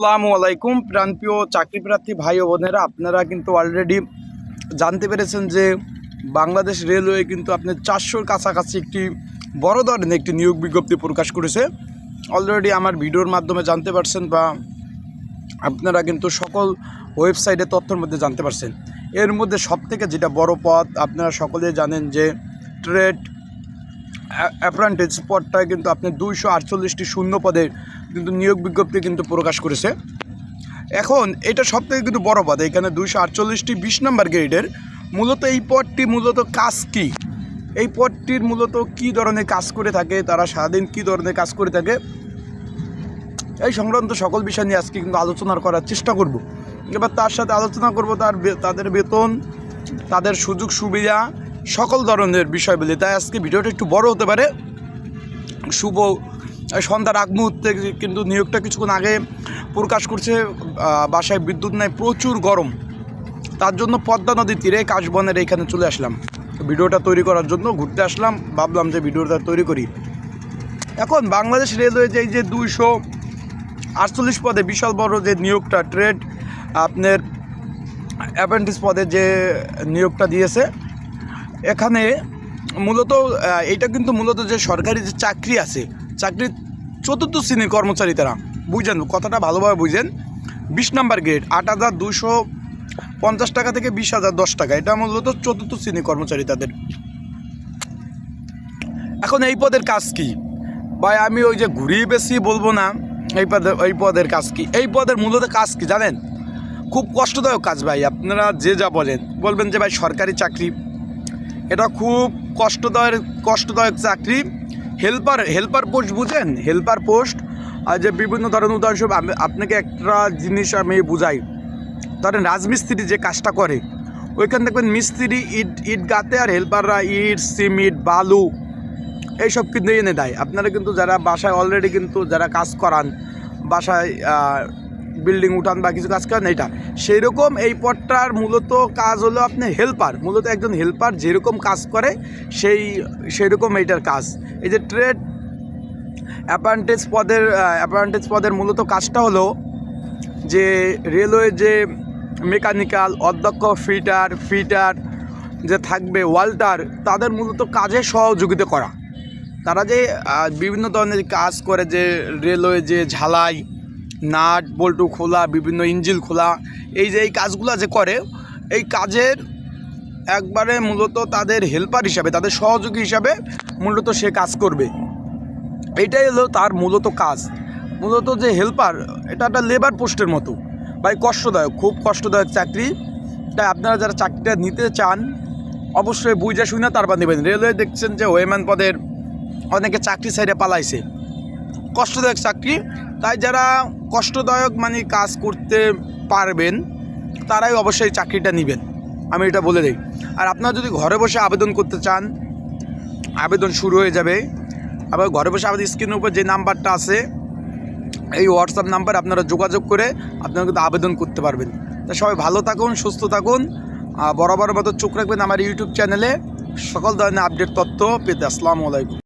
আসসালামু আলাইকুম। প্রাণপ্রিয় চাকরি প্রার্থী ভাই ও বোনেরা, আপনারা কিন্তু অলরেডি জানতে পেরেছেন যে বাংলাদেশ রেলওয়ে কিন্তু আপনার চারশোর কাছাকাছি একটি বড় ধরনের একটি নিয়োগ বিজ্ঞপ্তি প্রকাশ করেছে। অলরেডি আমার ভিডিওর মাধ্যমে জানতে পারছেন বা আপনারা কিন্তু সকল ওয়েবসাইটে তথ্যের মধ্যে জানতে পারছেন। এর মধ্যে সবথেকে যেটা বড় পদ আপনারা সকলে জানেন যে ট্রেড অ্যাপ্রেন্টিস পদটায় কিন্তু আপনি দুইশো আটচল্লিশটি শূন্য পদের কিন্তু নিয়োগ বিজ্ঞপ্তি কিন্তু প্রকাশ করেছে। এখন এটা সব থেকে কিন্তু বড় পদ এখানে দুইশো আটচল্লিশটি বিশ নম্বর গ্রেডের মূলত এই পদটি মূলত কাজ কি? এই পদটির মূলত কি ধরনের কাজ করে থাকে, তারা সারাদিন কি ধরনের কাজ করে থাকে? এই সংক্রান্ত সকল বিষয় নিয়ে আজকে কিন্তু আলোচনা করার চেষ্টা করব। এবার তার সাথে আলোচনা করব তার তাদের বেতন, তাদের সুযোগ সুবিধা, সকল ধরনের বিষয় বিষয়গুলি তাই আজকে ভিডিওটা একটু বড় হতে পারে। শুভ সন্ধ্যার আগ মুহূর্তে কিন্তু নিয়োগটা কিছুক্ষণ আগে প্রকাশ করছে বাসায় বিদ্যুৎ নাই, প্রচুর গরম। তার জন্য পদ্মা নদীর তীরে কাশবনের এখানে চলে আসলাম। ভিডিওটা তৈরি করার জন্য ঘুরতে আসলাম, ভাবলাম যে ভিডিওটা তৈরি করি। এখন বাংলাদেশ রেলওয়ে যে এই যে দুইশো আটচল্লিশ পদে বিশাল বড় যে নিয়োগটা, ট্রেড আপনার অ্যাপ্রেন্টিস পদে যে নিয়োগটা দিয়েছে, এখানে মূলত এটা কিন্তু মূলত যে সরকারি যে চাকরি আছে চাকরির চতুর্থ শ্রেণির কর্মচারী তারা। বুঝেন, কথাটা ভালোভাবে বুঝেন। বিশ নাম্বার গ্রেড আট হাজার দুশো পঞ্চাশ টাকা থেকে বিশ হাজার দশ টাকা। এটা মূলত চতুর্থ শ্রেণির কর্মচারী তাদের। এখন এই পদের কাজ কি? ভাই, আমি ওই যে ঘুরিয়ে বেশি বলব না, এই পদের এই পদের কাজ কি? এই পদের মূলত কাজ কি জানেন? খুব কষ্টদায়ক কাজ ভাই, আপনারা যে যা বলেন। বলবেন যে ভাই, সরকারি চাকরি। এটা খুব কষ্টদায়ক কষ্টদায়ক চাকরি। হেল্পার হেল্পার পোস্ট বুঝেন? হেল্পার পোস্ট, আর যে বিভিন্ন ধরনের উদাহরণস্বরূপ, আমি আপনাকে একটা জিনিস আমি বুঝাই। ধরেন রাজমিস্ত্রি যে কাজটা করে, ওইখানে দেখবেন মিস্ত্রি ইট ইট গাতে আর হেল্পাররা ইট সিমিট বালু এইসব কিন্তু এনে দেয়। আপনারা কিন্তু যারা বাসায় অলরেডি কিন্তু যারা কাজ করান, বাসায় বিল্ডিং উঠান বা কিছু কাজ করেন এটা সেই রকম এই পদটার মূলত কাজ হলো আপনি হেল্পার মূলত একজন হেল্পার যেরকম কাজ করে, সেই সেই রকম এইটার কাজ। এই যে ট্রেড অ্যাপারেন্টেজ পদের অ্যাপারেন্টেজ পদের মূলত কাজটা হলো যে রেলওয়ে যে মেকানিক্যাল অধ্যক্ষ ফিটার ফিটার যে থাকবে ওয়াল্টার তাদের মূলত কাজে সহযোগিতা করা। তারা যে বিভিন্ন ধরনের কাজ করে যে রেলওয়ে যে ঝালাই নাট, বল্টু খোলা, বিভিন্ন ইঞ্জিল খোলা, এই যে এই কাজগুলো যে করে, এই কাজের একবারে মূলত তাদের হেল্পার হিসাবে, তাদের সহযোগী হিসাবে মূলত সে কাজ করবে। এটাই হলো তার মূলত কাজ। মূলত যে হেল্পার এটা একটা লেবার পোস্টের মতো। ভাই, কষ্টদায়ক, খুব কষ্টদায়ক চাকরি। তাই আপনারা যারা চাকরিটা নিতে চান, অবশ্যই বুঝে শুনে তারপর নেবেন। রেলওয়ে দেখছেন যে ওয়েম্যান পদের অনেকে চাকরি সাইডে পালাইছে। কষ্টদায়ক চাকরি। তাই যারা কষ্টদায়ক মানে কাজ করতে পারবেন, তারাই অবশ্যই চাকরিটা নেবেন। আমি এটা বলে দিই। আর আপনারা যদি ঘরে বসে আবেদন করতে চান, আবেদন শুরু হয়ে যাবে। আবার ঘরে বসে আমাদের স্ক্রিনের উপর যে নাম্বারটা আছে, এই হোয়াটসঅ্যাপ নাম্বার আপনারা যোগাযোগ করে আপনারা কিন্তু আবেদন করতে পারবেন। তা সবাই ভালো থাকুন, সুস্থ থাকুন। বরাবর মতো চোখ রাখবেন আমার ইউটিউব চ্যানেলে সকল ধরনের আপডেট তথ্য পেতে আসসালামু আলাইকুম।